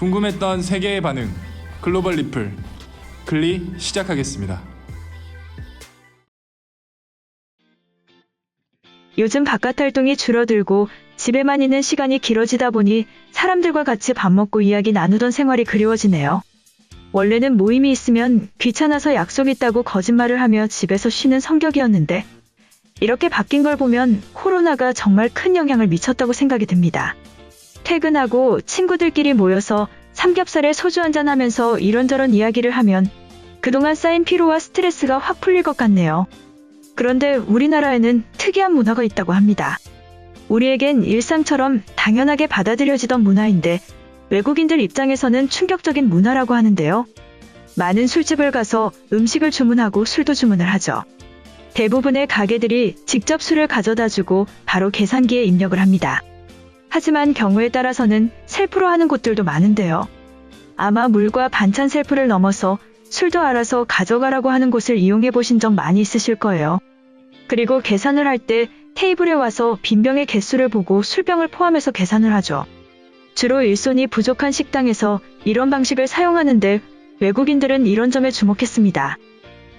궁금했던 세계의 반응 글로벌 리플 글리 시작하겠습니다. 요즘 바깥 활동이 줄어들고 집에만 있는 시간이 길어지다 보니 사람들과 같이 밥 먹고 이야기 나누던 생활이 그리워지네요. 원래는 모임이 있으면 귀찮아서 약속 있다고 거짓말을 하며 집에서 쉬는 성격이었는데 이렇게 바뀐 걸 보면 코로나가 정말 큰 영향을 미쳤다고 생각이 듭니다. 퇴근하고 친구들끼리 모여서 삼겹살에 소주 한잔 하면서 이런저런 이야기를 하면 그동안 쌓인 피로와 스트레스가 확 풀릴 것 같네요. 그런데 우리나라에는 특이한 문화가 있다고 합니다. 우리에겐 일상처럼 당연하게 받아들여지던 문화인데 외국인들 입장에서는 충격적인 문화라고 하는데요. 많은 술집을 가서 음식을 주문하고 술도 주문을 하죠. 대부분의 가게들이 직접 술을 가져다 주고 바로 계산기에 입력을 합니다. 하지만 경우에 따라서는 셀프로 하는 곳들도 많은데요. 아마 물과 반찬 셀프를 넘어서 술도 알아서 가져가라고 하는 곳을 이용해 보신 적 많이 있으실 거예요. 그리고 계산을 할 때 테이블에 와서 빈병의 개수를 보고 술병을 포함해서 계산을 하죠. 주로 일손이 부족한 식당에서 이런 방식을 사용하는데 외국인들은 이런 점에 주목했습니다.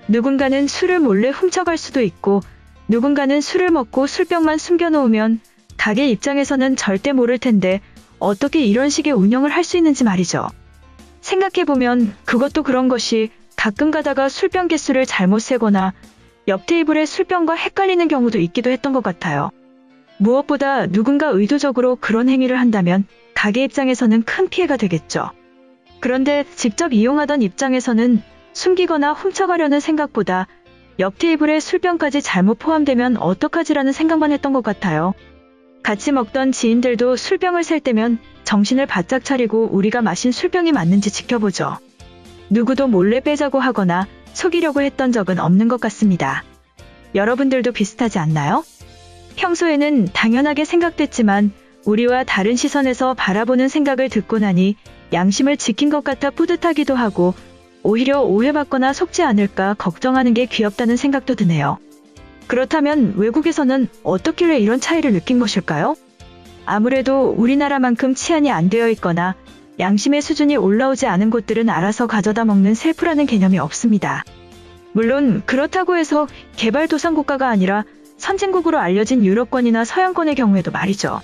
누군가는 술을 몰래 훔쳐갈 수도 있고 누군가는 술을 먹고 술병만 숨겨놓으면 가게 입장에서는 절대 모를 텐데 어떻게 이런 식의 운영을 할 수 있는지 말이죠. 생각해보면 그것도 그런 것이 가끔 가다가 술병 개수를 잘못 세거나 옆 테이블의 술병과 헷갈리는 경우도 있기도 했던 것 같아요. 무엇보다 누군가 의도적으로 그런 행위를 한다면 가게 입장에서는 큰 피해가 되겠죠. 그런데 직접 이용하던 입장에서는 숨기거나 훔쳐가려는 생각보다 옆 테이블에 술병까지 잘못 포함되면 어떡하지라는 생각만 했던 것 같아요. 같이 먹던 지인들도 술병을 셀 때면 정신을 바짝 차리고 우리가 마신 술병이 맞는지 지켜보죠. 누구도 몰래 빼자고 하거나 속이려고 했던 적은 없는 것 같습니다. 여러분들도 비슷하지 않나요? 평소에는 당연하게 생각됐지만 우리와 다른 시선에서 바라보는 생각을 듣고 나니 양심을 지킨 것 같아 뿌듯하기도 하고 오히려 오해받거나 속지 않을까 걱정하는 게 귀엽다는 생각도 드네요. 그렇다면 외국에서는 어떻길래 이런 차이를 느낀 것일까요? 아무래도 우리나라만큼 치안이 안 되어 있거나 양심의 수준이 올라오지 않은 곳들은 알아서 가져다 먹는 셀프라는 개념이 없습니다. 물론 그렇다고 해서 개발도상 국가가 아니라 선진국으로 알려진 유럽권이나 서양권의 경우에도 말이죠.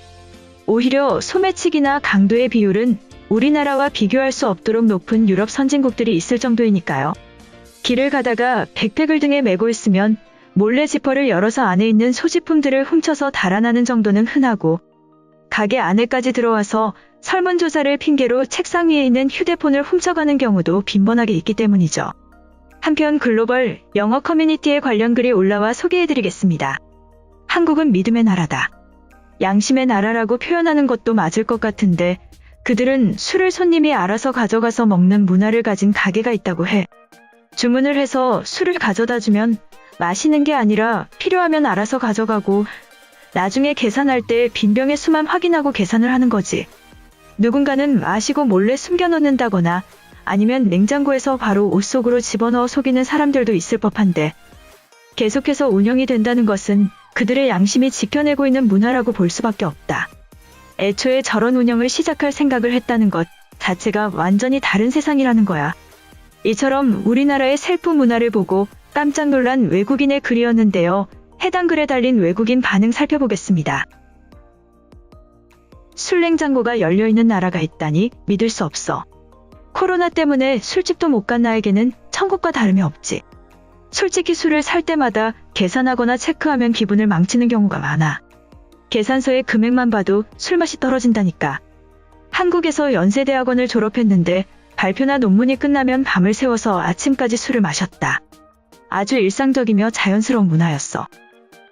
오히려 소매치기나 강도의 비율은 우리나라와 비교할 수 없도록 높은 유럽 선진국들이 있을 정도이니까요. 길을 가다가 백팩을 등에 메고 있으면 몰래 지퍼를 열어서 안에 있는 소지품들을 훔쳐서 달아나는 정도는 흔하고 가게 안에까지 들어와서 설문조사를 핑계로 책상 위에 있는 휴대폰을 훔쳐가는 경우도 빈번하게 있기 때문이죠. 한편 글로벌 영어 커뮤니티에 관련 글이 올라와 소개해드리겠습니다. 한국은 믿음의 나라다. 양심의 나라라고 표현하는 것도 맞을 것 같은데 그들은 술을 손님이 알아서 가져가서 먹는 문화를 가진 가게가 있다고 해. 주문을 해서 술을 가져다 주면 마시는 게 아니라 필요하면 알아서 가져가고 나중에 계산할 때 빈병의 수만 확인하고 계산을 하는 거지. 누군가는 마시고 몰래 숨겨놓는다거나 아니면 냉장고에서 바로 옷 속으로 집어넣어 속이는 사람들도 있을 법한데 계속해서 운영이 된다는 것은 그들의 양심이 지켜내고 있는 문화라고 볼 수밖에 없다. 애초에 저런 운영을 시작할 생각을 했다는 것 자체가 완전히 다른 세상이라는 거야. 이처럼 우리나라의 셀프 문화를 보고 깜짝 놀란 외국인의 글이었는데요. 해당 글에 달린 외국인 반응 살펴보겠습니다. 술 냉장고가 열려있는 나라가 있다니 믿을 수 없어. 코로나 때문에 술집도 못 간 나에게는 천국과 다름이 없지. 솔직히 술을 살 때마다 계산하거나 체크하면 기분을 망치는 경우가 많아. 계산서의 금액만 봐도 술맛이 떨어진다니까. 한국에서 연세대학원을 졸업했는데 발표나 논문이 끝나면 밤을 새워서 아침까지 술을 마셨다. 아주 일상적이며 자연스러운 문화였어.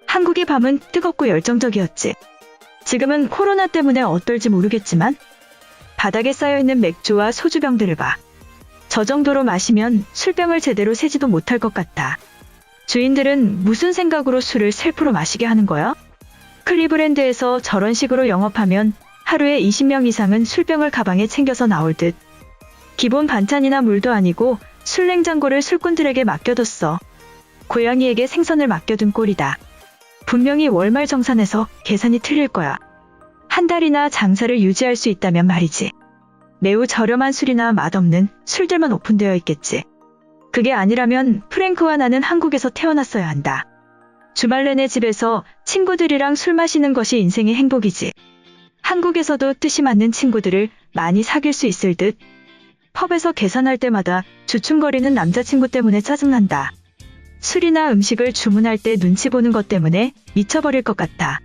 한국의 밤은 뜨겁고 열정적이었지. 지금은 코로나 때문에 어떨지 모르겠지만 바닥에 쌓여있는 맥주와 소주병들을 봐. 저 정도로 마시면 술병을 제대로 세지도 못할 것 같아. 주인들은 무슨 생각으로 술을 셀프로 마시게 하는 거야? 클리브랜드에서 저런 식으로 영업하면 하루에 20명 이상은 술병을 가방에 챙겨서 나올 듯. 기본 반찬이나 물도 아니고 술냉장고를 술꾼들에게 맡겨뒀어. 고양이에게 생선을 맡겨둔 꼴이다. 분명히 월말 정산에서 계산이 틀릴 거야. 한 달이나 장사를 유지할 수 있다면 말이지. 매우 저렴한 술이나 맛없는 술들만 오픈되어 있겠지. 그게 아니라면 프랭크와 나는 한국에서 태어났어야 한다. 주말 내내 집에서 친구들이랑 술 마시는 것이 인생의 행복이지. 한국에서도 뜻이 맞는 친구들을 많이 사귈 수 있을 듯. 펍에서 계산할 때마다 주춤거리는 남자친구 때문에 짜증난다. 술이나 음식을 주문할 때 눈치 보는 것 때문에 미쳐버릴 것 같다.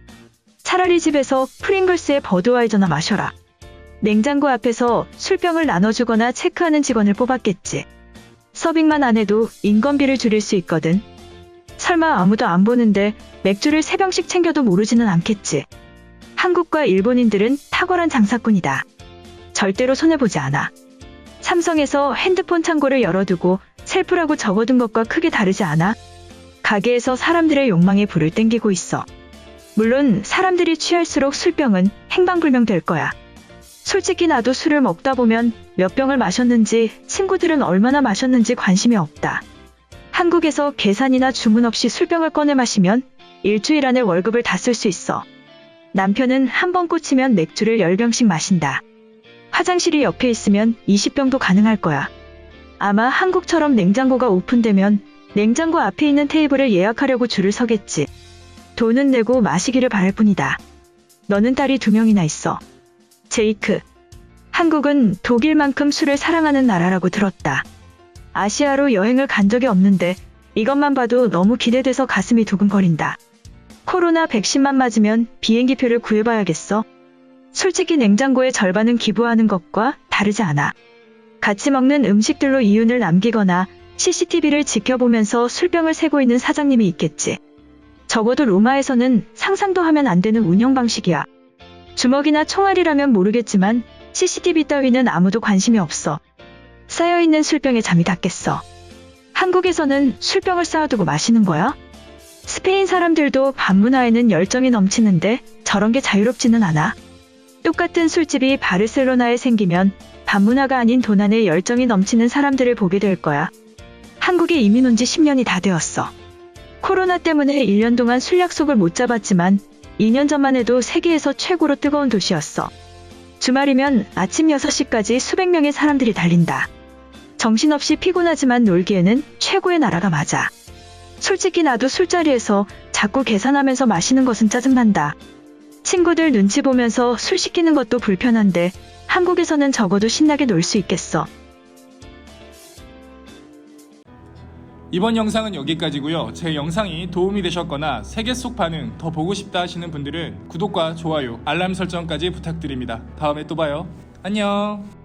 차라리 집에서 프링글스의 버드와이저나 마셔라. 냉장고 앞에서 술병을 나눠주거나 체크하는 직원을 뽑았겠지. 서빙만 안 해도 인건비를 줄일 수 있거든. 설마 아무도 안 보는데 맥주를 세병씩 챙겨도 모르지는 않겠지. 한국과 일본인들은 탁월한 장사꾼이다. 절대로 손해보지 않아. 삼성에서 핸드폰 창고를 열어두고 셀프라고 적어둔 것과 크게 다르지 않아? 가게에서 사람들의 욕망에 불을 땡기고 있어. 물론 사람들이 취할수록 술병은 행방불명 될 거야. 솔직히 나도 술을 먹다 보면 몇 병을 마셨는지 친구들은 얼마나 마셨는지 관심이 없다. 한국에서 계산이나 주문 없이 술병을 꺼내 마시면 일주일 안에 월급을 다 쓸 수 있어. 남편은 한 번 꽂히면 맥주를 10병씩 마신다. 화장실이 옆에 있으면 20병도 가능할 거야. 아마 한국처럼 냉장고가 오픈되면 냉장고 앞에 있는 테이블을 예약하려고 줄을 서겠지. 돈은 내고 마시기를 바랄 뿐이다. 너는 딸이 두 명이나 있어. 제이크. 한국은 독일만큼 술을 사랑하는 나라라고 들었다. 아시아로 여행을 간 적이 없는데 이것만 봐도 너무 기대돼서 가슴이 두근거린다. 코로나 백신만 맞으면 비행기표를 구해봐야겠어. 솔직히 냉장고의 절반은 기부하는 것과 다르지 않아. 같이 먹는 음식들로 이윤을 남기거나 CCTV를 지켜보면서 술병을 세고 있는 사장님이 있겠지. 적어도 로마에서는 상상도 하면 안 되는 운영 방식이야. 주먹이나 총알이라면 모르겠지만 CCTV 따위는 아무도 관심이 없어. 쌓여있는 술병에 잠이 닿겠어. 한국에서는 술병을 쌓아두고 마시는 거야? 스페인 사람들도 반문화에는 열정이 넘치는데 저런 게 자유롭지는 않아. 똑같은 술집이 바르셀로나에 생기면 반문화가 아닌 도난에 열정이 넘치는 사람들을 보게 될 거야. 한국에 이민 온 지 10년이 다 되었어. 코로나 때문에 1년 동안 술 약속을 못 잡았지만 2년 전만 해도 세계에서 최고로 뜨거운 도시였어. 주말이면 아침 6시까지 수백 명의 사람들이 달린다. 정신없이 피곤하지만 놀기에는 최고의 나라가 맞아. 솔직히 나도 술자리에서 자꾸 계산하면서 마시는 것은 짜증난다. 친구들 눈치 보면서 술 시키는 것도 불편한데 한국에서는 적어도 신나게 놀 수 있겠어. 이번 영상은 여기까지고요. 제 영상이 도움이 되셨거나 세계 속 반응 더 보고 싶다 하시는 분들은 구독과 좋아요, 알람 설정까지 부탁드립니다. 다음에 또 봐요. 안녕.